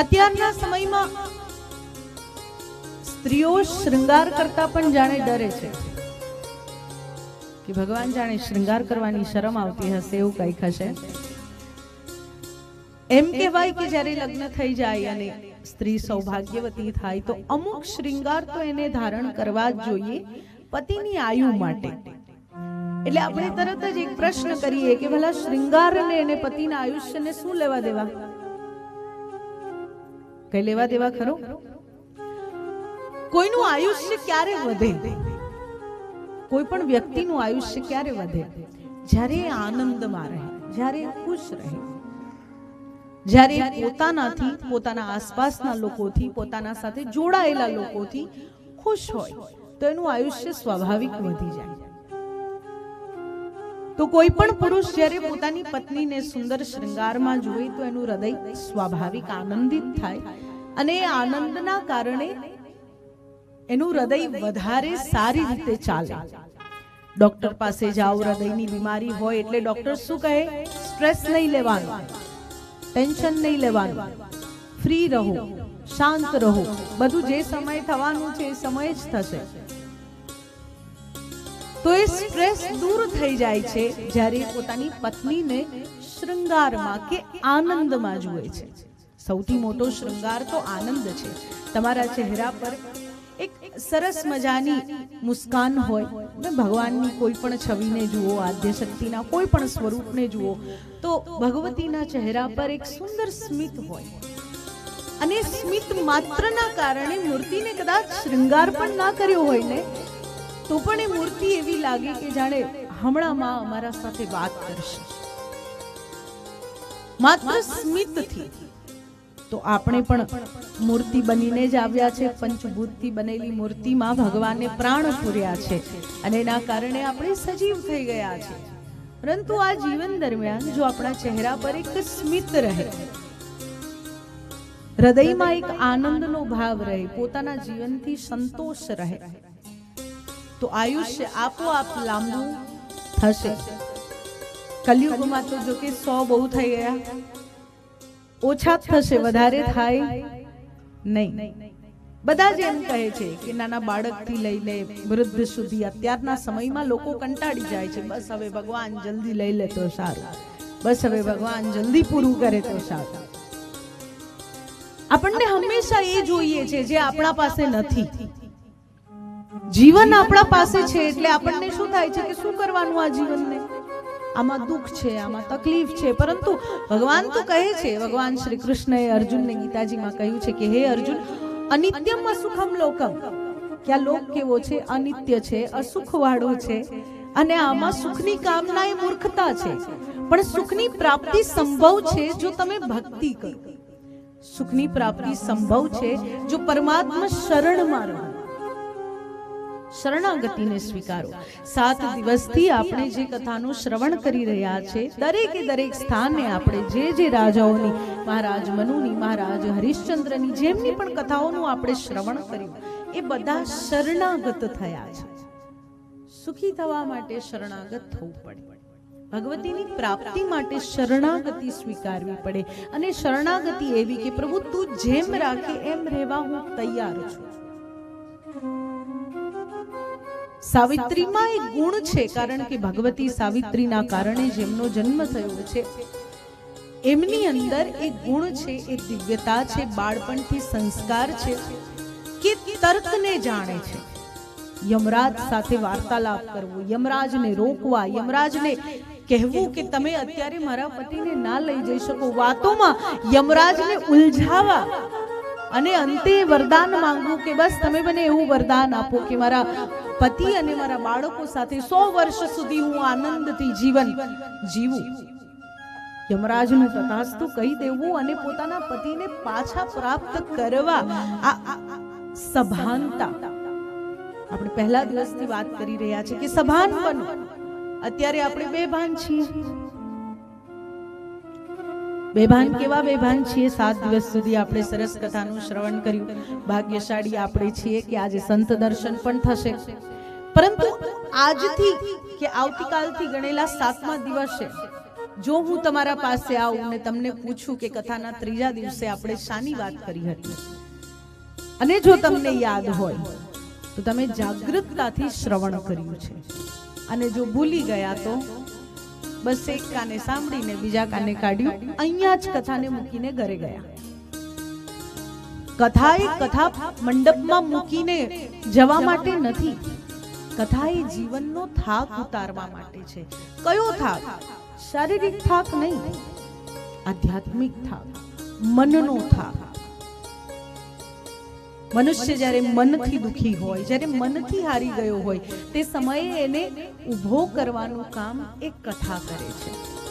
અત્યારના સમયમાં સ્ત્રીઓ શૃંગાર કરતા પણ જાણે ડરે છે. કે ભગવાન જાણે શૃંગાર કરવાની શરમ આવતી હશે એવું કંઈક હશે? એમ કહેવાય કે જ્યારે લગ્ન થઈ જાય અને સ્ત્રી સૌભાગ્યવતી થાય તો અમુક શૃંગાર તો એને ધારણ કરવા જ જોઈએ પતિની આયુ માટે. એટલે આપણે તરત જ એક પ્રશ્ન કરીએ કે ભલા ને અને પતિના આયુષ્યને શું લેવા દેવા? કઈ લેવા દેવા ખરો? કોઈનું આયુષ્ય ક્યારે વધે? કોઈ પણ વ્યક્તિનું આયુષ્ય ક્યારે વધે? જ્યારે આનંદમાં રહે, જ્યારે ખુશ રહે, જ્યારે પોતાનાથી, પોતાના આસપાસના લોકોથી, પોતાના સાથે જોડાયેલા લોકોથી ખુશ હોય, તો એનું આયુષ્ય સ્વાભાવિક વધી જાય. તો કોઈ પણ પુરુષ જ્યારે પોતાની પત્નીને સુંદર શૃંગારમાં જોઈ તો એનું હૃદય સ્વાભાવિક આનંદિત થાય અને એ આનંદના કારણે એનું હૃદય વધારે સારી રીતે ચાલે. ડોક્ટર પાસે જાઓ, હૃદયની બીમારી હોય એટલે ડોક્ટર શું કહે? સ્ટ્રેસ નહીં લેવાનું, ટેન્શન નહીં લેવાનું. ફ્રી રહો, શાંત રહો. બધું જે સમય થવાનું છે એ સમય જ થશે. તો એ સ્ટ્રેસ દૂર થઈ જાય છે જ્યારે પોતાની પત્નીને શૃંગારમાં કે આનંદમાં જુએ છે. સૌથી મોટો શૃંગાર તો આનંદ છે. તમારા ચહેરા પર એક સરસ મજાની મુસ્કાન હોય ને ભગવાનની કોઈ પણ છવિને જુઓ, આદ્યશક્તિના કોઈ પણ સ્વરૂપને જુઓ, તો ભગવતીના ચહેરા પર એક સુંદર સ્મિત હોય. અને સ્મિત માત્રના કારણે મૂર્તિને કદાચ શૃંગાર પણ ના કર્યો હોય ને તો પણ એ મૂર્તિ એવી લાગે કે જાણે હમણાં માં અમારા સાથે વાત કરશે. માત્ર સ્મિતથી. તો આપણે પણ મૂર્તિ બનીને જ આવ્યા છે, પંચભૂતથી બનેલી મૂર્તિમાં ભગવાને પ્રાણ પૂર્યા છે અને એના કારણે આપણે સજીવ થઈ ગયા છે. પરંતુ આ જીવન દરમિયાન જો આપણા ચહેરા પર એક સ્મિત રહે, હૃદયમાં એક આનંદનો ભાવ રહે, પોતાના જીવનથી સંતોષ રહે તો આયુષ્ય આપોઆપ લાંબુ થશે. કલયુગમાં તો જો કે સો બહુ થઈ ગયા. ઓછા થશે વધારે થાય નહીં. બધા જ એમ કહે છે કે નાના બાળકથી લઈને વૃદ્ધ સુધી અત્યારના સમયમાં લોકો કંટાળી જાય છે. બસ હવે ભગવાન જલ્દી લઈ લે તો સારું. બસ હવે ભગવાન જલ્દી પૂરું કરે તો સારું. આપણને હંમેશા એ જોઈએ છે જે આપણા પાસે નથી. જીવન આપણા પાસે છે એટલે આપણને શું થાય છે કે શું કરવાનું આ જીવનને? આમાં દુઃખ છે, આમાં તકલીફ છે, પરંતુ ભગવાન તો કહે છે, ભગવાન શ્રી કૃષ્ણએ અર્જુનને ગીતાજીમાં કહ્યું છે કે, હે અર્જુન, અનિત્યમ અસુખમ લોકમ. કે આ લોક કેવો છે? અનિત્ય છે અસુખ વાળો છે, અને આમાં સુખની કામના એ મૂર્ખતા છે. પણ સુખની પ્રાપ્તિ સંભવ છે જો તમે ભક્તિ કરો. સુખની પ્રાપ્તિ સંભવ છે જો પરમાત્મા શરણમાં રહો. શરણાગતિને સ્વીકારો. સાત દિવસથી આપણે જે કથાનું શ્રવણ કરી રહ્યા છે, દરેકે દરેક સ્થાને આપણે જે જે રાજાઓની, મહારાજ મનુની, મહારાજ હરિશ્ચંદ્રની જેમની પણ કથાઓનું આપણે શ્રવણ કર્યું, એ બધા શરણાગત થયા છે. સુખી થવા માટે શરણાગત થવું પડે. ભગવતીની પ્રાપ્તિ માટે શરણાગતિ સ્વીકારવી પડે. અને શરણાગતિ એવી કે પ્રભુ તું જેમ રાખે એમ રહેવા હું તૈયાર છું. સાવિત્રીમાં એક ગુણ છે, કારણ કે ભગવતી સાવિત્રીના કારણે જેમનો જન્મ થયો છે. એમની અંદર એક ગુણ છે એ દિવ્યતા છે, બાળપણથી સંસ્કાર છે, કે તર્કને જાણે છે. યમરાજ સાથે વાર્તાલાપ કરવો, યમરાજને રોકવા, યમરાજને કહેવું કે તમે અત્યારે મારા પતિને ના લઈ જઈ શકો, વાતોમાં યમરાજને ઉલઝાવા અને અંતે વરદાન માંગવું કે બસ તમે મને એવું વરદાન આપો કે મારા પતિ અને મારા બાળકો સાથે સો વર્ષ સુધી હું આનંદથી જીવન જીવું. યમરાજનું તથાસ્તુ કહી દેવું અને પોતાના પતિને પાછા પ્રાપ્ત કરવા આ સભાનતા. આપણે પહેલા દિવસથી વાત કરી રહ્યા છે કે સભાન બનો. અત્યારે આપણે બેભાન છીએ. બેભાન કેવા બેભાન છીએ? સાત દિવસ સુધી આપણે સરસ કથાનું શ્રવણ કર્યું. ભાગ્યશાળી આપણે છીએ કે આજે સંત દર્શન પણ થશે. પરંતુ આજથી કે આવતીકાલથી ગણેલા સાતમા દિવસે, જો હું તમારા પાસે આવું ને તમને પૂછું કે કથાના ત્રીજા દિવસે આપણે શાની વાત કરી હતી? અને જો તમને યાદ હોય, તો તમે જાગૃતતાથી શ્રવણ કર્યું છે. અને જો ભૂલી ગયા તો બસ એક કાને સાંભળીને બીજા કાને કાઢ્યું, અહીંયા જ કથાને મૂકીને ઘરે ગયા. કથા એ કથા મંડપમાં મૂકીને જવા માટે નથી. કથા એ જીવનનો થાક ઉતારવા માટે છે. કયો થાક? શારીરિક થાક નહીં. આધ્યાત્મિક થાક. મનનો થાક. મનુષ્ય જ્યારે મનથી દુખી હોય, જ્યારે મનથી હારી ગયો હોય, તે સમયે એને ઊભો કરવાનું કામ એક કથા કરે છે.